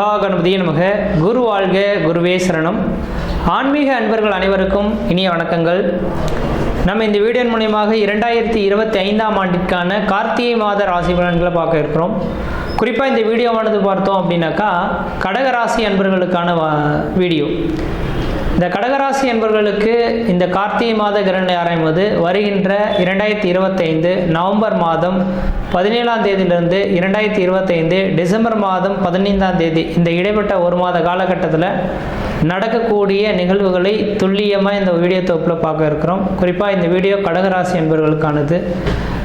மகா கணபதியே நமக. குரு வாழ்க குருவே சரணம். ஆன்மீக அன்பர்கள் அனைவருக்கும் இனிய வணக்கங்கள். நம்ம இந்த வீடியோ மூலியமாக இரண்டாயிரத்தி இருபத்தி ஐந்தாம் ஆண்டிற்கான கார்த்திகை மாத ராசி பலன்களை பார்க்க இருக்கிறோம். குறிப்பாக இந்த வீடியோவானது பார்த்தோம் அப்படின்னாக்கா கடகராசி அன்பர்களுக்கான வா- வீடியோ. இந்த கடகராசி என்பவர்களுக்கு இந்த கார்த்திகை மாத கிரகணை ஆராயும்போது வருகின்ற இரண்டாயிரத்தி இருபத்தைந்து நவம்பர் மாதம் பதினேழாம் தேதியிலிருந்து இரண்டாயிரத்தி இருபத்தைந்து டிசம்பர் மாதம் பதினைந்தாம் தேதி இந்த இடைப்பட்ட ஒரு மாத காலகட்டத்தில் நடக்கக்கூடிய நிகழ்வுகளை துல்லியமாக இந்த வீடியோ தொகுப்பில் பார்க்க இருக்கிறோம். குறிப்பாக இந்த வீடியோ கடகராசி என்பவர்களுக்கானது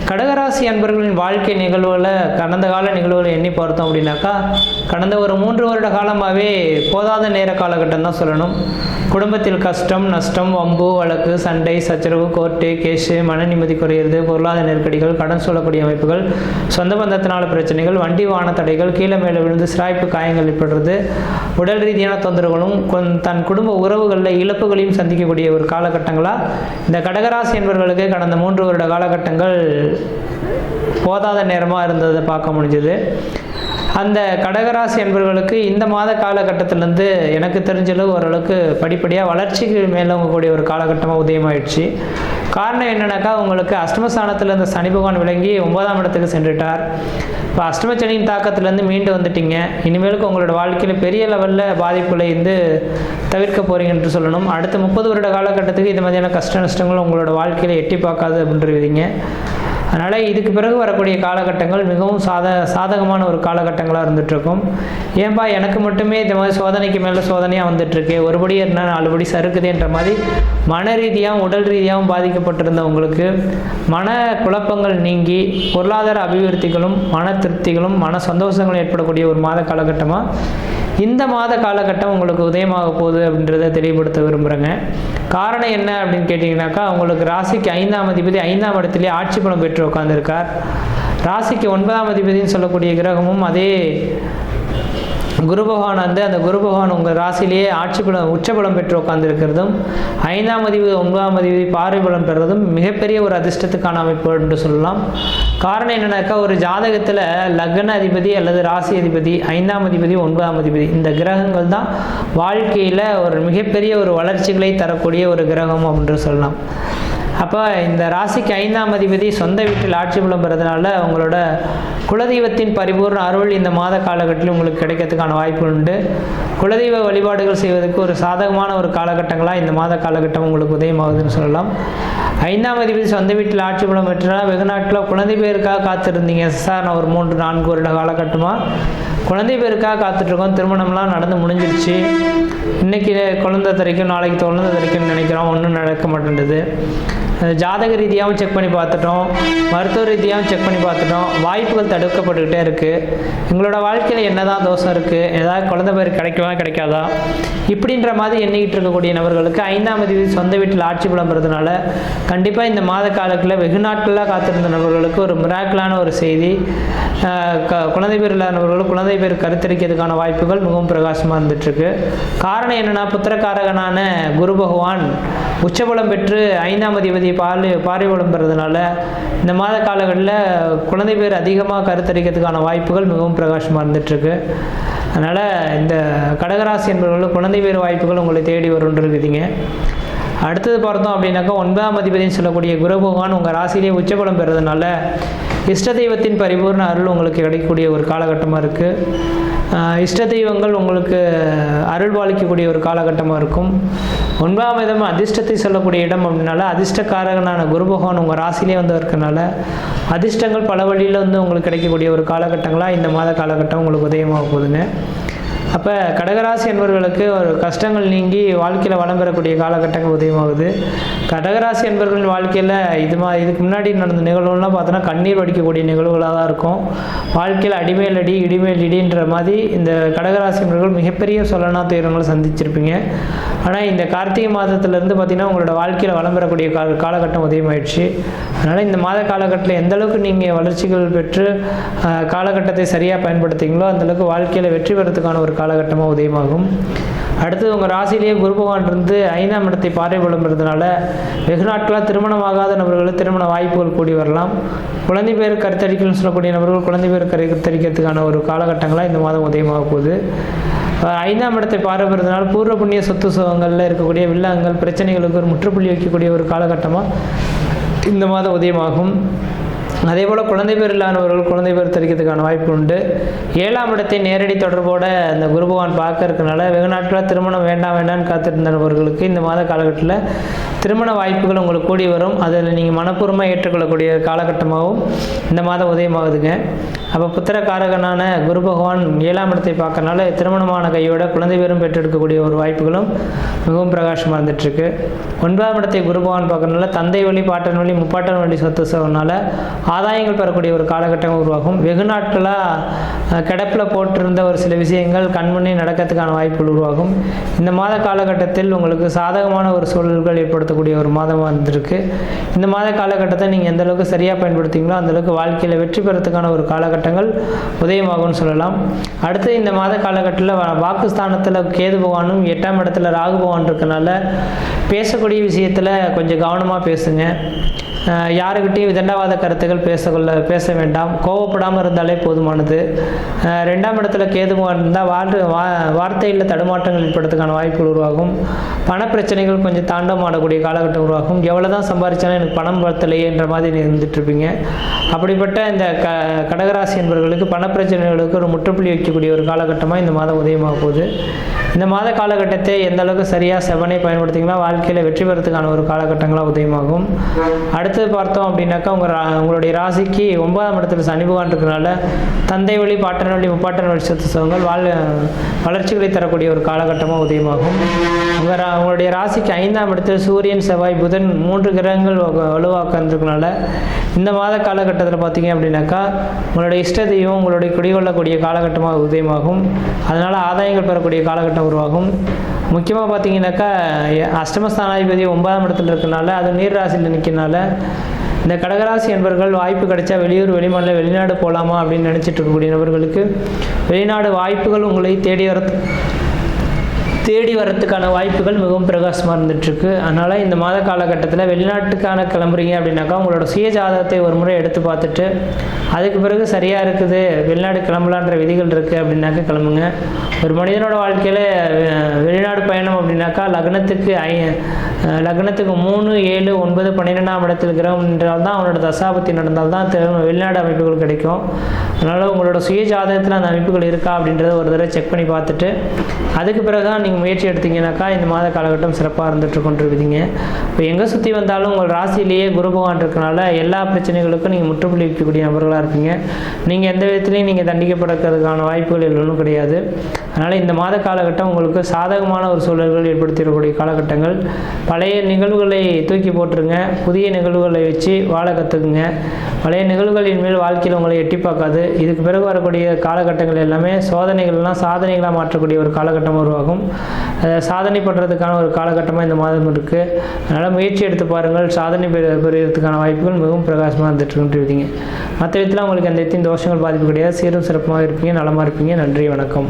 கடகராசி அன்பர்களின் வாழ்க்கை நிகழ்வுகளை கடந்த கால நிகழ்வுகளை எண்ணி பார்த்தோம் அப்படின்னாக்கா கடந்த ஒரு மூன்று வருட காலமாகவே போதாத நேர காலகட்டம் தான் சொல்லணும். குடும்பத்தில் கஷ்டம் நஷ்டம் வம்பு வழக்கு சண்டை சச்சரவு கோர்ட்டு கேஸு மன நிம்மதி குறையிறது பொருளாதார நெருக்கடிகள் கடன் சொல்லக்கூடிய அமைப்புகள் சொந்த பந்தத்தினால பிரச்சனைகள் வண்டி வாகன தடைகள் கீழே மேலே விழுந்து சிராய்ப்பு காயங்கள் ஏற்படுறது உடல் ரீதியான தொந்தரவுகளும் தன் குடும்ப உறவுகளில் இழப்புகளையும் சந்திக்கக்கூடிய ஒரு காலகட்டங்களாக இந்த கடகராசி என்பவர்களுக்கு கடந்த மூன்று வருட காலகட்டங்கள் போதாத நேரமாக இருந்ததை பார்க்க முடிஞ்சது. அந்த கடகராசி என்பவர்களுக்கு இந்த மாத காலகட்டத்திலேருந்து எனக்கு தெரிஞ்சளவு ஓரளவுக்கு படிப்படியாக வளர்ச்சிக்கு மேலோங்கக்கூடிய ஒரு காலகட்டமாக உதயமாயிடுச்சு. காரணம் என்னென்னாக்கா உங்களுக்கு அஷ்டமஸ்தானத்தில் இருந்த சனி பகவான் விளங்கி ஒன்பதாம் இடத்துக்கு சென்றுட்டார். இப்போ அஷ்டமச்சனியின் தாக்கத்துலேருந்து மீண்டு வந்துட்டீங்க. இனிமேலுக்கு உங்களோட வாழ்க்கையில் பெரிய லெவலில் பாதிப்புகளை வந்து தவிர்க்க போகிறீங்க என்று சொல்லணும். அடுத்த முப்பது வருட காலகட்டத்துக்கு இது மாதிரியான கஷ்ட நஷ்டங்கள் உங்களோட வாழ்க்கையில் எட்டி பார்க்காது அப்படின்றீங்க. அதனால் இதுக்கு பிறகு வரக்கூடிய காலகட்டங்கள் மிகவும் சாத சாதகமான ஒரு காலகட்டங்களாக இருந்துகிட்ருக்கும் ஏன்பா எனக்கு மட்டுமே இந்த மாதிரி சோதனைக்கு மேலே சோதனையாக வந்துட்டுருக்கு? ஒருபடி என்ன நாலுபடி சறுக்குதுன்ற மாதிரி மன ரீதியாகவும் உடல் ரீதியாகவும் பாதிக்கப்பட்டிருந்த உங்களுக்கு மன குழப்பங்கள் நீங்கி பொருளாதார அபிவிருத்திகளும் மன திருப்திகளும் மன சந்தோஷங்களும் ஏற்படக்கூடிய ஒரு மாத காலகட்டமாக இந்த மாத காலகட்டம் உங்களுக்கு உதயமாக போகுது அப்படின்றத தெளிவுபடுத்த விரும்புகிறேங்க காரணம் என்ன அப்படின்னு கேட்டிங்கனாக்கா உங்களுக்கு ராசிக்கு ஐந்தாம் அதிபதி ஐந்தாம் இடத்துலேயே ஆட்சி பலம் பெற்று உட்காந்துருக்கார் ராசிக்கு ஒன்பதாம் அதிபதினு சொல்லக்கூடிய கிரகமும் அதே குரு பகவான் வந்து அந்த குரு பகவான் உங்கள் ராசிலேயே ஆட்சி பலம் உச்சபலம் பெற்று உட்கார்ந்திருக்கிறதும் ஐந்தாம் அதிபதி ஒன்பதாம் அதிபதி பார்வை பலம் பெறுறதும் மிகப்பெரிய ஒரு அதிர்ஷ்டத்துக்கான அமைப்பு என்று சொல்லலாம். காரணம் என்னன்னாக்கா ஒரு ஜாதகத்தில் லக்ன அதிபதி அல்லது ராசி அதிபதி ஐந்தாம் அதிபதி ஒன்பதாம் அதிபதி இந்த கிரகங்கள் தான் வாழ்க்கையில் ஒரு மிகப்பெரிய ஒரு வளர்ச்சிகளை தரக்கூடிய ஒரு கிரகம் அப்படின்னு சொல்லலாம். அப்போ இந்த ராசிக்கு ஐந்தாம் அதிபதி சொந்த வீட்டில் ஆட்சி பலம் பெறதுனால உங்களோட குலதெய்வத்தின் பரிபூர்ண அருள் இந்த மாத காலகட்டத்தில் உங்களுக்கு கிடைக்கிறதுக்கான வாய்ப்பு உண்டு. குலதெய்வ வழிபாடுகள் செய்வதற்கு ஒரு சாதகமான ஒரு காலகட்டங்களாக இந்த மாத காலகட்டம் உங்களுக்கு உதயமாகுதுன்னு சொல்லலாம். ஐந்தாம் அதிபதி சொந்த வீட்டில் ஆட்சி மூலம் பெற்றனால் வெகுநாட்டில் குழந்தை பேருக்காக காத்திருந்தீங்க. சார் நான் ஒரு மூன்று நான்கு வருட காலகட்டமாக குழந்தை பேருக்காக காத்துட்ருக்கோம் திருமணம்லாம் நடந்து முடிஞ்சிருச்சு. இன்றைக்கி குழந்தை தரைக்கும் நாளைக்கு குழந்தை தரைக்கும்னு நினைக்கிறோம். ஒன்றும் நடக்க மாட்டேங்குது ஜாதக ரீதியாகவும் செக் பண்ணி பார்த்துட்டோம். மருத்துவ ரீதியாகவும் செக் பண்ணி பார்த்துட்டோம். வாய்ப்புகள் தடுக்கப்பட்டுக்கிட்டே இருக்குது எங்களோட வாழ்க்கையில் என்னதான் தோஷம் இருக்குது ஏதாவது குழந்த பேர் கிடைக்குமா கிடைக்காதா? இப்படின்ற மாதிரி எண்ணிக்கிட்டு இருக்கக்கூடிய நபர்களுக்கு ஐந்தாம் தேதி சொந்த வீட்டில் ஆட்சி புலம்புறதுனால கண்டிப்பாக இந்த மாத காலத்தில் வெகு நாட்களாக காத்திருந்த நபர்களுக்கு ஒரு மிராக்கலான ஒரு செய்தி க- குழந்தை பேர் இல்லாத நபர்களுக்கு குழந்தை பேர் கருத்தரிக்கிறதுக்கான வாய்ப்புகள் மிகவும் பிரகாசமாக இருந்துட்டுருக்கு காரணம் என்னென்னா புத்திரக்காரகனான குரு பகவான் உச்சபலம் பெற்று ஐந்தாம் அதிபதி பால் பார்வை பெறதுனால இந்த மாத காலங்களில் குழந்தை பேர் அதிகமாக கருத்தரிக்கிறதுக்கான வாய்ப்புகள் மிகவும் பிரகாசமாக இருந்துட்டுருக்கு. அதனால் இந்த கடகராசி என்பவர்களுக்கு குழந்தை பேர் வாய்ப்புகள் உங்களை தேடி வரும்னு இருக்குதுங்க. அடுத்தது பார்த்தோம் அப்படின்னாக்கா ஒன்பதாம் அதிபதினு சொல்லக்கூடிய குரு பகவான் உங்கள் ராசியிலே உச்சபலம் பெறதுனால இஷ்ட தெய்வத்தின் பரிபூர்ண அருள் உங்களுக்கு கிடைக்கக்கூடிய ஒரு காலகட்டமாக இருக்குது இஷ்ட தெய்வங்கள் உங்களுக்கு அருள் பாலிக்கக்கூடிய ஒரு காலகட்டமாக இருக்கும். ஒன்பதாம் விதம் அதிர்ஷ்டத்தை சொல்லக்கூடிய இடம் அப்படின்னால அதிர்ஷ்டக்காரகனான குரு பகவான் உங்கள் ராசிலே வந்து இருக்கனால அதிர்ஷ்டங்கள் பல வழியில் வந்து உங்களுக்கு கிடைக்கக்கூடிய ஒரு காலகட்டங்களாக இந்த மாத காலகட்டம் உங்களுக்கு உதயமாக போகுதுங்க அப்போ கடகராசி என்பவர்களுக்கு ஒரு கஷ்டங்கள் நீங்கி வாழ்க்கையில் வளம் பெறக்கூடிய காலகட்டங்கள் உதயமாகுது. கடகராசி என்பவர்களின் வாழ்க்கையில் இது மா இதுக்கு முன்னாடி நடந்த நிகழ்வுகள்லாம் பார்த்தோன்னா கண்ணீர் வடிக்கக்கூடிய நிகழ்வுகளாக தான் இருக்கும். வாழ்க்கையில் அடிமேல் அடி இடிமேல் இடின்ற மாதிரி இந்த கடகராசி என்பவர்கள் மிகப்பெரிய சொல்லனா துயரங்களை சந்திச்சிருப்பீங்க. ஆனால் இந்த கார்த்திகை மாதத்துலேருந்து பார்த்தீங்கன்னா உங்களோட வாழ்க்கையில் வளம் பெறக்கூடிய கால காலகட்டம் உதயமாயிடுச்சு. அதனால் இந்த மாத காலகட்டத்தில் எந்த அளவுக்கு நீங்கள் வளர்ச்சிகள் பெற்று காலகட்டத்தை சரியாக பயன்படுத்திங்களோ அந்தளவுக்கு வாழ்க்கையில் வெற்றி பெறத்துக்கான ஒரு காலகட்டமாக உதயமாகும். அடுத்து உங்கள் ராசியிலேயே குரு பகவான் இருந்து ஐந்தாம் இடத்தை பார்வை விளம்புறதுனால வெகு நாட்களாக திருமணமாகாத நபர்களுக்கு திருமண வாய்ப்புகள் கூடி வரலாம். குழந்தை பேர் கருத்தரிக்கணும்னு சொல்லக்கூடிய நபர்கள் குழந்தை பேர் கருத்தரிக்கிறதுக்கான ஒரு காலகட்டங்களாக இந்த மாதம் உதயமாக போகுது. ஐந்தாம் இடத்தை பார்வைப்படுறதுனால பூர்வ புண்ணிய சொத்து சுகங்களில் இருக்கக்கூடிய வில்லங்கள் பிரச்சனைகளுக்கு ஒரு முற்றுப்புள்ளி வைக்கக்கூடிய ஒரு காலகட்டமாக இந்த மாதம் உதயமாகும். அதே போல் குழந்தை பேர் இல்லாதவர்கள் குழந்தை பேர் தெரிவிக்கிறதுக்கான வாய்ப்பு உண்டு. ஏழாம் இடத்தை நேரடி தொடர்போட அந்த குரு பகவான் பார்க்க இருக்கனால வெகு நாட்களாக திருமணம் வேண்டாம் வேண்டாம்னு காத்திருந்தவர்களுக்கு இந்த மாத காலகட்டத்தில் திருமண வாய்ப்புகள் உங்களுக்கு கூடி வரும். அதில் நீங்கள் மனப்பூர்வமாக ஏற்றுக்கொள்ளக்கூடிய காலகட்டமாகவும் இந்த மாதம் உதயமாகுதுங்க. அப்போ புத்திரக்காரகனான குரு பகவான் ஏழாம் இடத்தை பார்க்கறனால திருமணமான கையோட குழந்தை பேரும் பெற்றெடுக்கக்கூடிய ஒரு வாய்ப்புகளும் மிகவும் பிரகாசமாக இருந்துகிட்ருக்கு ஒன்பதாம் இடத்தை குரு பகவான் பார்க்கறனால தந்தை வழி பாட்டன் வழி முப்பாட்டன் வழி சொத்து சவனால ஆதாயங்கள் பெறக்கூடிய ஒரு காலகட்டம் உருவாகும். வெகு நாட்களாக கிடப்பில் போட்டிருந்த ஒரு சில விஷயங்கள் கண்முன்னே நடக்கிறதுக்கான வாய்ப்புகள் உருவாகும். இந்த மாத காலகட்டத்தில் உங்களுக்கு சாதகமான ஒரு சூழல்கள் ஏற்படுத்தக்கூடிய ஒரு மாதமாக இருந்திருக்கு இந்த மாத காலகட்டத்தை நீங்கள் எந்த அளவுக்கு சரியாக பயன்படுத்திங்களோ அந்தளவுக்கு வாழ்க்கையில் வெற்றி பெறத்துக்கான ஒரு காலகட்டங்கள் உதயமாகும்னு சொல்லலாம். அடுத்து இந்த மாத காலகட்டத்தில் வாக்குஸ்தானத்தில் கேது பகவானும் எட்டாம் இடத்துல ராகு பகவான் இருக்கனால பேசக்கூடிய விஷயத்தில் கொஞ்சம் கவனமாக பேசுங்க. யாருக்கிட்டையும் விதண்டாவாத கருத்துக்கள் பேசக்கொள்ள பேச வேண்டாம். கோவப்படாமல் இருந்தாலே போதுமானது. ரெண்டாம் இடத்துல கேதுமாக இருந்தால் வாழ் வா வார்த்தையில் தடுமாற்றங்கள் ஏற்படுறதுக்கான வாய்ப்புகள் உருவாகும். பணப்பிரச்சனைகள் கொஞ்சம் தாண்டம் ஆடக்கூடிய காலகட்டம் உருவாகும். எவ்வளோ தான் சம்பாதிச்சாலும் எனக்கு பணம் வரத்தில்லையே என்ற மாதிரி நீ இருப்பீங்க அப்படிப்பட்ட இந்த க கடகராசி என்பவர்களுக்கு பணப்பிரச்சனைகளுக்கு ஒரு முற்றுப்புள்ளி வைக்கக்கூடிய ஒரு காலகட்டமாக இந்த மாதம் உதயமாக போகுது. இந்த மாத காலகட்டத்தை எந்த அளவுக்கு சரியாக செவனை பயன்படுத்திங்கன்னா வாழ்க்கையில் வெற்றி பெறத்துக்கான ஒரு காலகட்டங்களாக உதயமாகும். அடுத்தது பார்த்தோம் அப்படின்னாக்கா உங்கள் உங்களுடைய ராசிக்கு ஒன்பதாம் இடத்துல சனி பகவான் இருக்கிறனால தந்தை வழி பாட்டன் வழி முப்பாட்டன் வழி சொத்து வாழ் வளர்ச்சிகளை தரக்கூடிய ஒரு காலகட்டமாக உதயமாகும். உங்கள் உங்களுடைய ராசிக்கு ஐந்தாம் இடத்துல சூரியன் செவ்வாய் புதன் மூன்று கிரகங்கள் வ- வலுவாக்க இந்த மாத காலகட்டத்தில் பார்த்தீங்க அப்படின்னாக்கா உங்களுடைய இஷ்ட தெய்வம் உங்களுடைய குடிகொள்ளக்கூடிய காலகட்டமாக உதயமாகும். அதனால் ஆதாயங்கள் பெறக்கூடிய காலகட்டம் உருவாகும். முக்கியமாக பார்த்தீங்கன்னாக்கா அஷ்டமஸ்தானாதிபதி ஒன்பதாம் இடத்துல இருக்கனால அது நீர் ராசியில் நிற்கிறனால இந்த கடகராசி என்பவர்கள் வாய்ப்பு கிடைச்சா வெளியூர் வெளிமாநில வெளிநாடு போகலாமா அப்படின்னு நினச்சிட்டு இருக்கக்கூடிய நபர்களுக்கு வெளிநாடு வாய்ப்புகள் உங்களை தேடி வர தேடி வரத்துக்கான வாய்ப்புகள் மிகவும் பிரகாசமாக இருந்துகிட்ருக்கு அதனால் இந்த மாத காலகட்டத்தில் வெளிநாட்டுக்கான கிளம்புறீங்க அப்படின்னாக்கா உங்களோட சுய ஜாதகத்தை ஒரு முறை எடுத்து பார்த்துட்டு அதுக்கு பிறகு சரியாக இருக்குது வெளிநாடு கிளம்பலான்ற விதிகள் இருக்குது அப்படின்னாக்கா கிளம்புங்க. ஒரு மனிதனோட வாழ்க்கையில் வெளிநாடு பயணம் அப்படின்னாக்கா லக்னத்துக்கு ஐ லக்னத்துக்கு மூணு ஏழு ஒன்பது பன்னிரெண்டாம் இடத்தில் கிரகம் நின்றால் தான் அவனோட தசாபத்தி நடந்தால் தான் வெளிநாடு அமைப்புகள் கிடைக்கும். அதனால் உங்களோட சுய ஜாதகத்தில் அந்த அமைப்புகள் இருக்கா அப்படின்றத ஒரு தடவை செக் பண்ணி பார்த்துட்டு அதுக்கு பிறகு தான் நீங்கள் முயற்சி எடுத்தீங்கன்னாக்கா இந்த மாத காலகட்டம் சிறப்பாக இருந்துட்டு கொண்டிருக்குதுங்க. இப்போ எங்கே சுற்றி வந்தாலும் உங்கள் ராசியிலேயே குரு பகவான் இருக்கனால எல்லா பிரச்சனைகளுக்கும் நீங்கள் முற்றுப்புள்ளி வைக்கக்கூடிய நபர்களாக இருப்பீங்க. நீங்கள் எந்த விதத்துலையும் நீங்கள் தண்டிக்கப்படுறதுக்கான வாய்ப்புகள் எதுவும் கிடையாது. அதனால் இந்த மாத காலகட்டம் உங்களுக்கு சாதகமான ஒரு சூழல்கள் ஏற்படுத்திடக்கூடிய காலகட்டங்கள். பழைய நிகழ்வுகளை தூக்கி போட்டுருங்க. புதிய நிகழ்வுகளை வச்சு வாழ கற்றுக்குங்க பழைய நிகழ்வுகளின் மேல் வாழ்க்கையில் உங்களை எட்டி பார்க்காது. இதுக்கு பிறகு வரக்கூடிய காலகட்டங்கள் எல்லாமே சோதனைகள்லாம் சாதனைகளாக மாற்றக்கூடிய ஒரு காலகட்டம் உருவாகும். சாதனை பண்ணுறதுக்கான ஒரு காலகட்டமாக இந்த மாதம் இருக்குது அதனால் முயற்சி எடுத்து பாருங்கள். சாதனை பெற பெறுவதற்கான வாய்ப்புகள் மிகவும் பிரகாசமாக இருந்துட்டு இருக்கீங்க மற்ற விதத்தில் உங்களுக்கு அந்த விதத்தையும் தோஷங்கள் பாதிப்பு கிடையாது. சீரும் சிறப்பாக இருப்பீங்க. நலமாக இருப்பீங்க. நன்றி வணக்கம்.